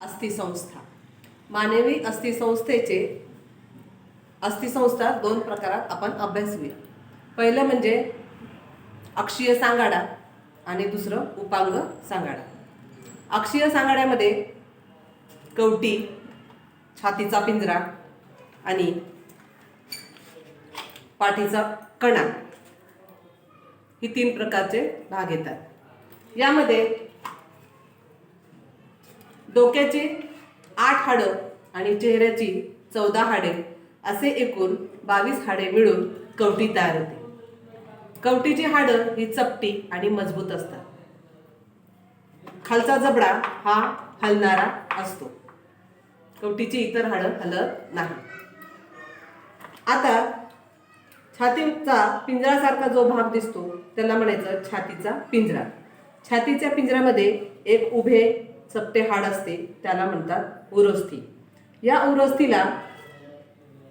अस्थिसंस्था. मानवी अस्थिसंस्थेचे अस्थिसंस्था दोन प्रकारात आपण अभ्यासूया पहिलं म्हणजे अक्षीय सांगाडा आणि दुसरं उपांग सांगाडा. अक्षीय सांगाड्यामध्ये कवटी छातीचा पिंजरा आणि पाठीचा कणा ही तीन प्रकारचे भाग येतात. यामध्ये डोक्याची आठ हाडं आणि चेहऱ्याची चौदा हाडे असे एकूण बावीस हाडे मिळून कवटी तयार होते. कवटीची हाडं ही चपटी आणि मजबूत असतात. खालचा जबडा हा हलणारा असतो. कवटीची इतर हाडं हलत नाही. आता छातीचा पिंजरासारखा जो भाग दिसतो त्याला म्हणायचं छातीचा पिंजरा. छातीच्या पिंजऱ्यामध्ये एक उभे चपटे हाड असते त्याला म्हणतात उरस्थी. या उरस्थीला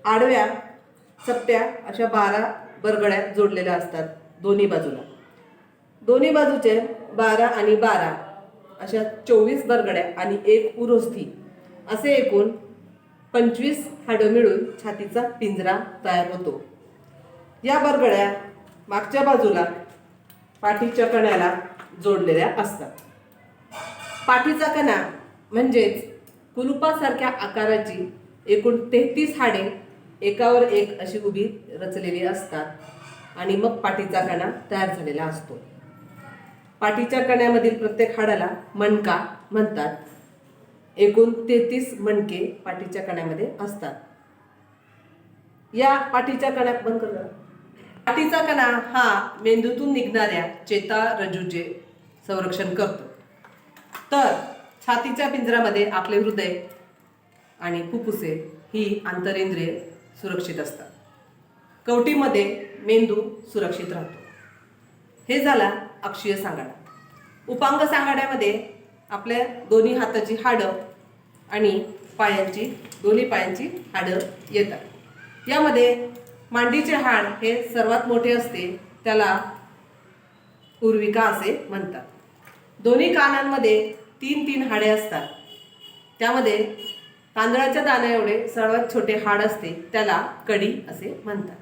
आडव्या चपट्या अशा बारा बरगड्या जोडलेल्या असतात दोन्ही बाजूला. दोन्ही बाजूचे बारा आणि बारा अशा चोवीस बरगड्या आणि एक उरोस्थी. असे एकूण पंचवीस हाडं मिळून छातीचा पिंजरा तयार होतो. या बरगड्या मागच्या बाजूला पाठीच्या कण्याला जोडलेल्या असतात. पाठीचा कणा म्हणजेच कुलुपासारख्या आकाराची एकूण तेहतीस हाडे एकावर एक अशी उभी रचलेली असतात आणि मग पाठीचा कणा तयार झालेला असतो. पाठीच्या कण्यामधील प्रत्येक हाडाला मणका म्हणतात. एकूण तेहतीस मणके पाठीच्या कण्यामध्ये असतात. या पाठीच्या कण्यात बंद कर पाठीचा कणा हा मेंदूतून निघणाऱ्या चेता रजूचे संरक्षण करतो. तर छातीच्या पिंजऱ्यामध्ये आपले हृदय आणि फुफ्फुसे ही आंतरेंद्रिय सुरक्षित असतात. कवटीमध्ये मेंदू सुरक्षित राहतो. हे झाला अक्षीय सांगाडा. उपांग सांगाड्यामध्ये आपल्या दोन्ही हाताची हाडं आणि पायांची दोन्ही पायांची हाडं येतात. यामध्ये मांडीचे हाड हे सर्वात मोठे असते त्याला पूर्विका असे म्हणतात. दोन्ही कानांमध्ये तीन तीन हाडे असतात. त्यामध्ये तांदळाच्या दाण्या एवढे सर्वात छोटे हाड असते त्याला कडी असे म्हणतात.